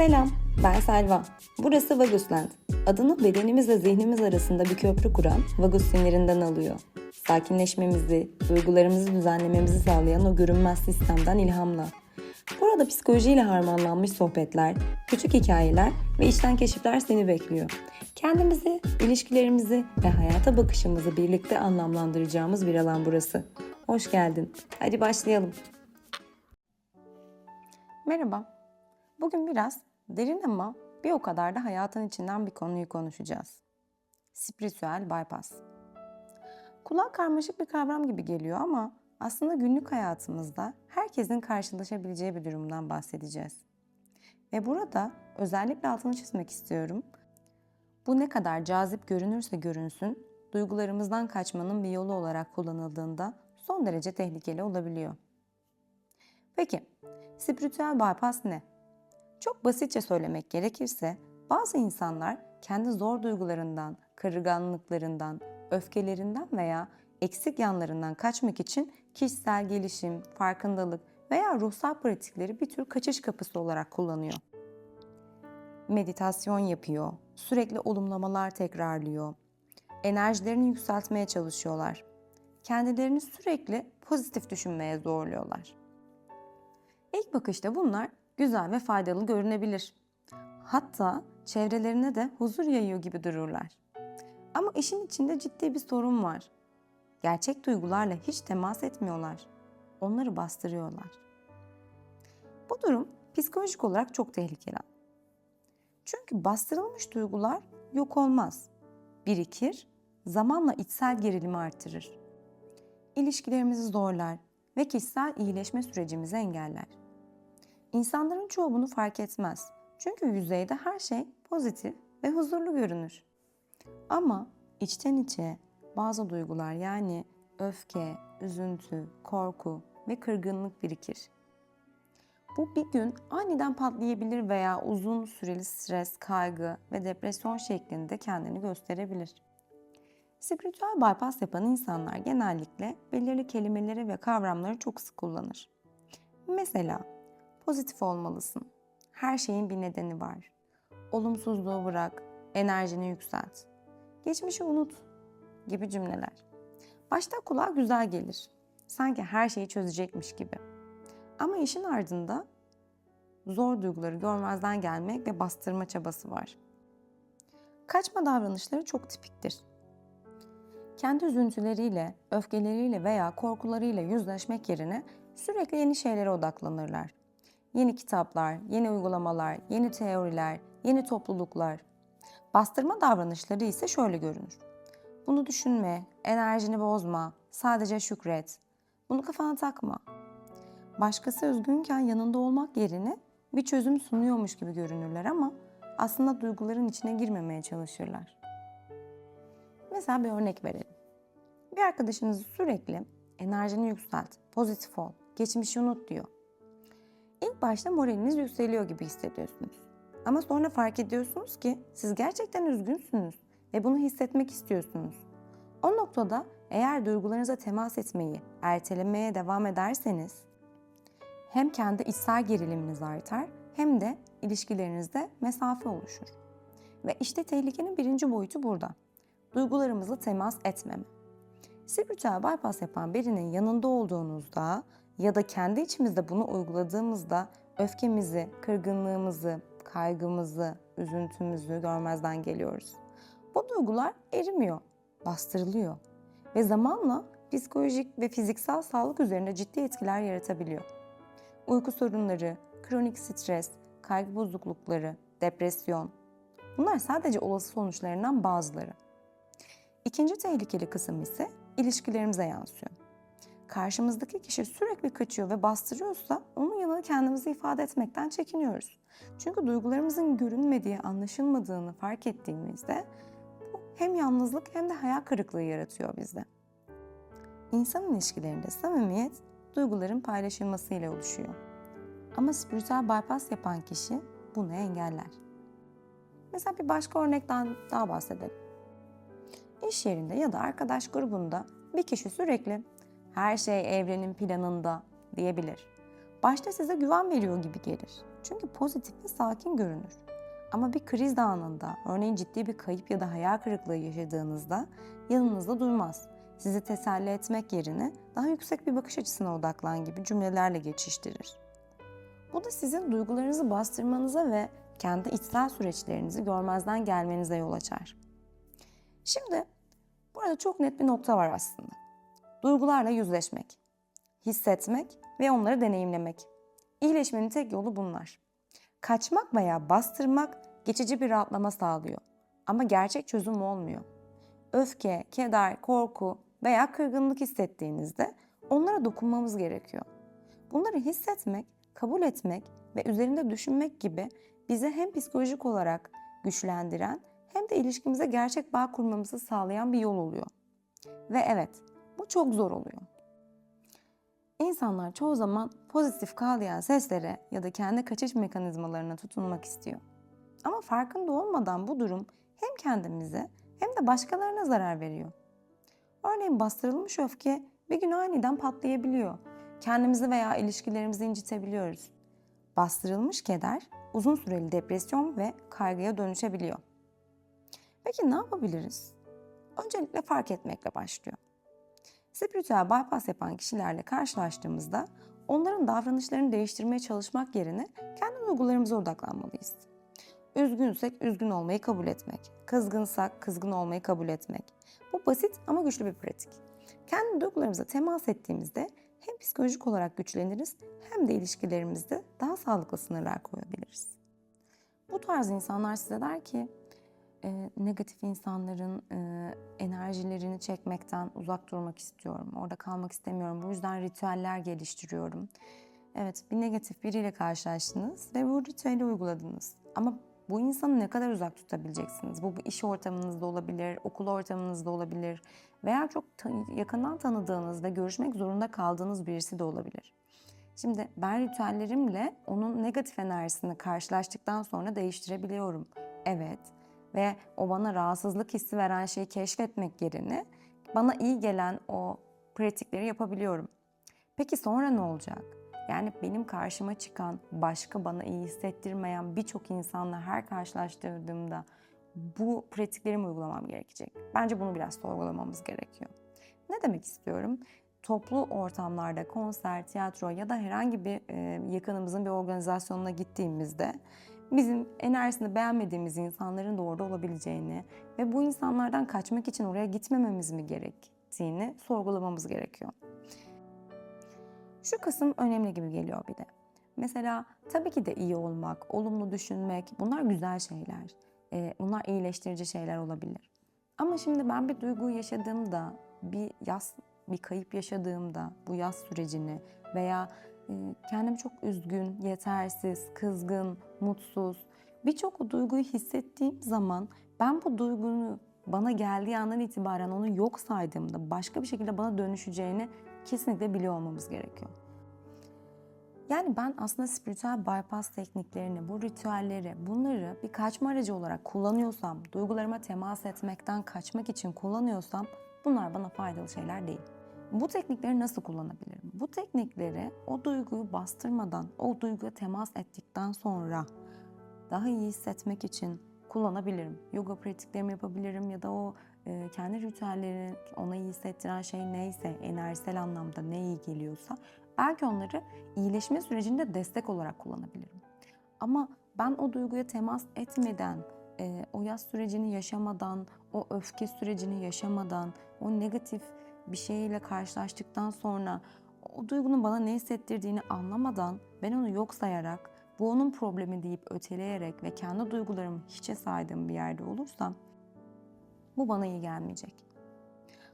Selam, ben Selva. Burası Vagusland. Adını bedenimizle zihnimiz arasında bir köprü kuran vagus sinirinden alıyor. Sakinleşmemizi, duygularımızı düzenlememizi sağlayan o görünmez sistemden ilhamla. Burada psikolojiyle harmanlanmış sohbetler, küçük hikayeler ve içten keşifler seni bekliyor. Kendimizi, ilişkilerimizi ve hayata bakışımızı birlikte anlamlandıracağımız bir alan burası. Hoş geldin. Hadi başlayalım. Merhaba. Bugün biraz derin ama bir o kadar da hayatın içinden bir konuyu konuşacağız. Spiritüel bypass. Kulağa karmaşık bir kavram gibi geliyor ama aslında günlük hayatımızda herkesin karşılaşabileceği bir durumdan bahsedeceğiz. Ve burada özellikle altını çizmek istiyorum. Bu ne kadar cazip görünürse görünsün, duygularımızdan kaçmanın bir yolu olarak kullanıldığında son derece tehlikeli olabiliyor. Peki, spiritüel bypass ne? Çok basitçe söylemek gerekirse bazı insanlar kendi zor duygularından, kırılganlıklarından, öfkelerinden veya eksik yanlarından kaçmak için kişisel gelişim, farkındalık veya ruhsal pratikleri bir tür kaçış kapısı olarak kullanıyor. Meditasyon yapıyor, sürekli olumlamalar tekrarlıyor, enerjilerini yükseltmeye çalışıyorlar. Kendilerini sürekli pozitif düşünmeye zorluyorlar. İlk bakışta bunlar güzel ve faydalı görünebilir. Hatta çevrelerine de huzur yayıyor gibi dururlar. Ama işin içinde ciddi bir sorun var. Gerçek duygularla hiç temas etmiyorlar. Onları bastırıyorlar. Bu durum psikolojik olarak çok tehlikeli. Çünkü bastırılmış duygular yok olmaz. Birikir, zamanla içsel gerilimi artırır. İlişkilerimizi zorlar ve kişisel iyileşme sürecimizi engeller. İnsanların çoğu bunu fark etmez. Çünkü yüzeyde her şey pozitif ve huzurlu görünür. Ama içten içe bazı duygular yani öfke, üzüntü, korku ve kırgınlık birikir. Bu bir gün aniden patlayabilir veya uzun süreli stres, kaygı ve depresyon şeklinde kendini gösterebilir. Spiritüel bypass yapan insanlar genellikle belirli kelimeleri ve kavramları çok sık kullanır. Mesela pozitif olmalısın. Her şeyin bir nedeni var. Olumsuzluğu bırak, enerjini yükselt. Geçmişi unut gibi cümleler. Başta kulağa güzel gelir. Sanki her şeyi çözecekmiş gibi. Ama işin ardında zor duyguları görmezden gelmek ve bastırma çabası var. Kaçma davranışları çok tipiktir. Kendi üzüntüleriyle, öfkeleriyle veya korkularıyla yüzleşmek yerine sürekli yeni şeylere odaklanırlar. Yeni kitaplar, yeni uygulamalar, yeni teoriler, yeni topluluklar. Bastırma davranışları ise şöyle görünür. Bunu düşünme, enerjini bozma, sadece şükret. Bunu kafana takma. Başkası üzgünken yanında olmak yerine bir çözüm sunuyormuş gibi görünürler ama aslında duyguların içine girmemeye çalışırlar. Mesela bir örnek verelim. Bir arkadaşınız sürekli enerjini yükselt, pozitif ol, geçmişi unut diyor. İlk başta moraliniz yükseliyor gibi hissediyorsunuz. Ama sonra fark ediyorsunuz ki siz gerçekten üzgünsünüz ve bunu hissetmek istiyorsunuz. O noktada eğer duygularınıza temas etmeyi ertelemeye devam ederseniz hem kendi içsel geriliminiz artar hem de ilişkilerinizde mesafe oluşur. Ve işte tehlikenin birinci boyutu burada. Duygularımızla temas etmeme. Spiritüel bypass yapan birinin yanında olduğunuzda ya da kendi içimizde bunu uyguladığımızda öfkemizi, kırgınlığımızı, kaygımızı, üzüntümüzü görmezden geliyoruz. Bu duygular erimiyor, bastırılıyor ve zamanla psikolojik ve fiziksel sağlık üzerinde ciddi etkiler yaratabiliyor. Uyku sorunları, kronik stres, kaygı bozuklukları, depresyon bunlar sadece olası sonuçlarından bazıları. İkinci tehlikeli kısım ise ilişkilerimize yansıyor karşımızdaki kişi sürekli kaçıyor ve bastırıyorsa onun yanında kendimizi ifade etmekten çekiniyoruz. Çünkü duygularımızın görünmediği, anlaşılmadığını fark ettiğimizde bu hem yalnızlık hem de hayal kırıklığı yaratıyor bizde. İnsan ilişkilerinde samimiyet duyguların paylaşılmasıyla oluşuyor. Ama spiritüel bypass yapan kişi bunu engeller. Mesela bir başka örnekten daha bahsedelim. İş yerinde ya da arkadaş grubunda bir kişi sürekli her şey evrenin planında diyebilir. Başta size güven veriyor gibi gelir. Çünkü pozitif ve sakin görünür. Ama bir kriz anında, örneğin ciddi bir kayıp ya da hayal kırıklığı yaşadığınızda yanınızda durmaz. Sizi teselli etmek yerine daha yüksek bir bakış açısına odaklan gibi cümlelerle geçiştirir. Bu da sizin duygularınızı bastırmanıza ve kendi içsel süreçlerinizi görmezden gelmenize yol açar. Şimdi burada çok net bir nokta var aslında. Duygularla yüzleşmek, hissetmek ve onları deneyimlemek. İyileşmenin tek yolu bunlar. Kaçmak veya bastırmak geçici bir rahatlama sağlıyor. Ama gerçek çözüm olmuyor. Öfke, keder, korku veya kırgınlık hissettiğinizde onlara dokunmamız gerekiyor. Bunları hissetmek, kabul etmek ve üzerinde düşünmek gibi bizi hem psikolojik olarak güçlendiren hem de ilişkimize gerçek bağ kurmamızı sağlayan bir yol oluyor. Ve evet, çok zor oluyor. İnsanlar çoğu zaman pozitif kağlayan seslere ya da kendi kaçış mekanizmalarına tutunmak istiyor. Ama farkında olmadan bu durum hem kendimize hem de başkalarına zarar veriyor. Örneğin bastırılmış öfke bir gün aniden patlayabiliyor. Kendimizi veya ilişkilerimizi incitebiliyoruz. Bastırılmış keder uzun süreli depresyon ve kaygıya dönüşebiliyor. Peki ne yapabiliriz? Öncelikle fark etmekle başlıyor. Spiritüel bypass yapan kişilerle karşılaştığımızda onların davranışlarını değiştirmeye çalışmak yerine kendi duygularımıza odaklanmalıyız. Üzgünsek üzgün olmayı kabul etmek, kızgınsak kızgın olmayı kabul etmek. Bu basit ama güçlü bir pratik. Kendi duygularımıza temas ettiğimizde hem psikolojik olarak güçleniriz hem de ilişkilerimizde daha sağlıklı sınırlar koyabiliriz. Bu tarz insanlar size der ki e, negatif insanların e, enerjilerini çekmekten uzak durmak istiyorum. Orada kalmak istemiyorum. Bu yüzden ritüeller geliştiriyorum. Evet bir negatif biriyle karşılaştınız ve bu ritüeli uyguladınız. Ama bu insanı ne kadar uzak tutabileceksiniz? Bu bir iş ortamınızda olabilir, okul ortamınızda olabilir veya çok ta- yakından tanıdığınız ve görüşmek zorunda kaldığınız birisi de olabilir. Şimdi ben ritüellerimle onun negatif enerjisini karşılaştıktan sonra değiştirebiliyorum. Evet ve o bana rahatsızlık hissi veren şeyi keşfetmek yerine bana iyi gelen o pratikleri yapabiliyorum. Peki sonra ne olacak? Yani benim karşıma çıkan, başka bana iyi hissettirmeyen birçok insanla her karşılaştırdığımda bu pratiklerimi uygulamam gerekecek. Bence bunu biraz sorgulamamız gerekiyor. Ne demek istiyorum? Toplu ortamlarda, konser, tiyatro ya da herhangi bir yakınımızın bir organizasyonuna gittiğimizde bizim enerjisini beğenmediğimiz insanların da orada olabileceğini ve bu insanlardan kaçmak için oraya gitmememiz mi gerektiğini sorgulamamız gerekiyor. Şu kısım önemli gibi geliyor bir de. Mesela tabii ki de iyi olmak, olumlu düşünmek bunlar güzel şeyler. Ee, bunlar iyileştirici şeyler olabilir. Ama şimdi ben bir duyguyu yaşadığımda, bir yaz, bir kayıp yaşadığımda bu yaz sürecini veya kendimi çok üzgün, yetersiz, kızgın, mutsuz birçok o duyguyu hissettiğim zaman ben bu duygunun bana geldiği andan itibaren onu yok saydığımda başka bir şekilde bana dönüşeceğini kesinlikle biliyor olmamız gerekiyor. Yani ben aslında spiritüel bypass tekniklerini, bu ritüelleri, bunları bir kaçma aracı olarak kullanıyorsam, duygularıma temas etmekten kaçmak için kullanıyorsam bunlar bana faydalı şeyler değil. Bu teknikleri nasıl kullanabilirim? Bu teknikleri o duyguyu bastırmadan, o duyguya temas ettikten sonra daha iyi hissetmek için kullanabilirim. Yoga pratiklerimi yapabilirim ya da o e, kendi ritüellerini ona iyi hissettiren şey neyse, enerjisel anlamda ne iyi geliyorsa belki onları iyileşme sürecinde destek olarak kullanabilirim. Ama ben o duyguya temas etmeden, e, o yaz sürecini yaşamadan, o öfke sürecini yaşamadan, o negatif bir şeyle karşılaştıktan sonra o duygunun bana ne hissettirdiğini anlamadan ben onu yok sayarak bu onun problemi deyip öteleyerek ve kendi duygularımı hiçe saydığım bir yerde olursam bu bana iyi gelmeyecek.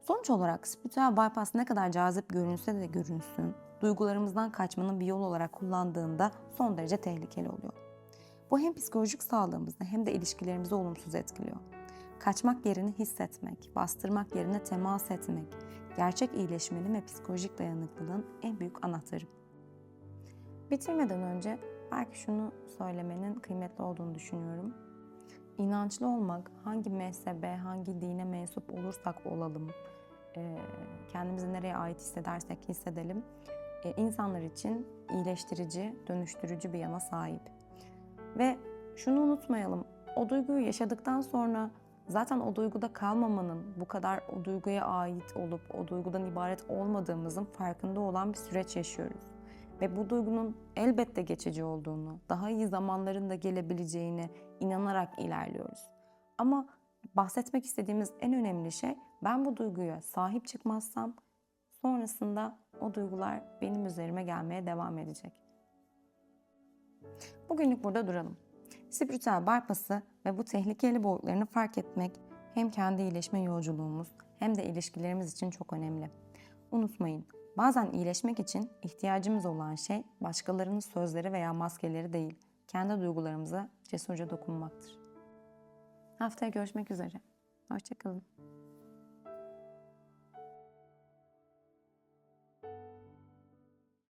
Sonuç olarak spiritüel bypass ne kadar cazip görünse de görünsün, duygularımızdan kaçmanın bir yol olarak kullandığında son derece tehlikeli oluyor. Bu hem psikolojik sağlığımızı hem de ilişkilerimizi olumsuz etkiliyor. Kaçmak yerine hissetmek, bastırmak yerine temas etmek, gerçek iyileşmenin ve psikolojik dayanıklılığın en büyük anahtarı. Bitirmeden önce belki şunu söylemenin kıymetli olduğunu düşünüyorum. İnançlı olmak, hangi mezhebe, hangi dine mensup olursak olalım, kendimizi nereye ait hissedersek hissedelim, e, insanlar için iyileştirici, dönüştürücü bir yana sahip. Ve şunu unutmayalım, o duyguyu yaşadıktan sonra zaten o duyguda kalmamanın, bu kadar o duyguya ait olup o duygudan ibaret olmadığımızın farkında olan bir süreç yaşıyoruz. Ve bu duygunun elbette geçici olduğunu, daha iyi zamanların da gelebileceğine inanarak ilerliyoruz. Ama bahsetmek istediğimiz en önemli şey ben bu duyguya sahip çıkmazsam sonrasında o duygular benim üzerime gelmeye devam edecek. Bugünlük burada duralım. Spiritüel bypass'ı ve bu tehlikeli boyutlarını fark etmek hem kendi iyileşme yolculuğumuz hem de ilişkilerimiz için çok önemli. Unutmayın, bazen iyileşmek için ihtiyacımız olan şey başkalarının sözleri veya maskeleri değil, kendi duygularımıza cesurca dokunmaktır. Haftaya görüşmek üzere. Hoşçakalın.